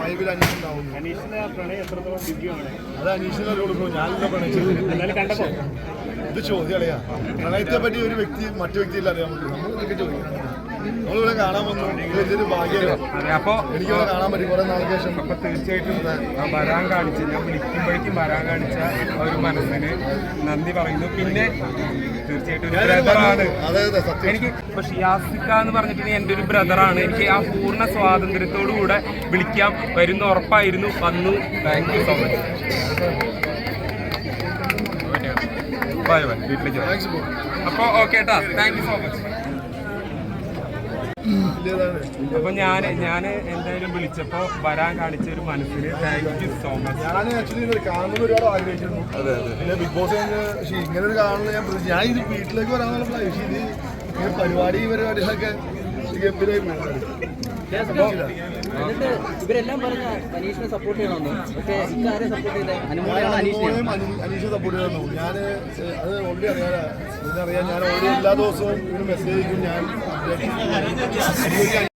ഫൈവിൽ അനീഷ് ഉണ്ടാവും അനീഷിന്റെ ആ പ്രണയം എത്രത്തോളം ദിവ്യമാണ്? അത് അനീഷിനെ കൊടുക്കുന്നു ഞാനില്ല പ്രണയിച്ചത് എന്നാലും ഇത് ചോദ്യം അറിയാം പ്രണയത്തെ പറ്റി ഒരു വ്യക്തി മറ്റു വ്യക്തിയില്ല അറിയാൻ പറ്റും നമ്മൾ ഇതൊക്കെ ചോദിക്കണം നമ്മളിവിടെ കാണാൻ വന്നു. വലിയൊരു ഭാഗ്യമല്ലേ? അതെ അപ്പോ എനിക്കിവിടെ കാണാൻ പറ്റി. കുറെ നാൾക്ക് ശേഷം. അപ്പൊ തീർച്ചയായിട്ടും ഞാൻ വരാൻ കാണിച്ച ഞാൻ വിളിക്കുമ്പോഴേക്കും വരാൻ കാണിച്ച ഒരു മനസ്സിന് നന്ദി പറയുന്നു. പിന്നെ തീർച്ചയായിട്ടും ഒരു ഞാനൊരു ബ്രദറാണ് അതെ അതെ സത്യം. എനിക്ക് ഇപ്പൊ ഷിയാസിക്ക എന്ന് പറഞ്ഞിട്ടുണ്ടെങ്കിൽ എന്റെ ഒരു ബ്രദറാണ് എനിക്ക് ആ പൂർണ സ്വാതന്ത്ര്യത്തോടു കൂടെ വിളിക്കാം. വരുന്ന ഉറപ്പായിരുന്നു. വന്നു. Thank you so much bye bye വീട്ടിലേക്ക് ബൈ. താങ്ക്സ് ബ്രോ അപ്പൊ ഓക്കെ കേട്ടാ താങ്ക് യു സോ മച്ച് അപ്പൊ ഞാൻ ഞാൻ എന്തായാലും വിളിച്ചപ്പോ വരാൻ കാണിച്ച ഒരു മനസ്സിന് താങ്ക് യു സോ മച്ച് ഞാൻ ആക്ച്വലി ഇത് കാണുന്ന ഒരുപാട് ആഗ്രഹിച്ചിരുന്നു. അതെ അതെ. പിന്നെ ബിഗ് ബോസ് പക്ഷേ ഇങ്ങനെ ഒരു കാണുന്നത് ഞാൻ ഞാൻ ഇത് വീട്ടിലേക്ക് വരാന്നുള്ള പ്ലാൻ പക്ഷേ ഇത് ഇങ്ങനെ പരിപാടി പരിപാടികളൊക്കെ ഗംഭീരമായി പോകുന്നുണ്ട് എന്നിട്ട് ഇവരെല്ലാം പറഞ്ഞ അനീഷിനെ സപ്പോർട്ട് ചെയ്യണമെന്ന് പക്ഷേ ഇക്കാരെ സപ്പോർട്ട് ചെയ്തത് അനുമോളെയാണ് അനീഷിനെയാണ് അനീഷ സപ്പോർട്ട് ചെയ്യുന്നു ഞാൻ അത് ഓൾറെഡി അറിയാം. ഇതിനറിയാം ഞാൻ ഓൾറെഡി എല്ലാ ദിവസവും ഇവന് മെസ്സേജ് അയക്കും. ഞാൻ いい感じです。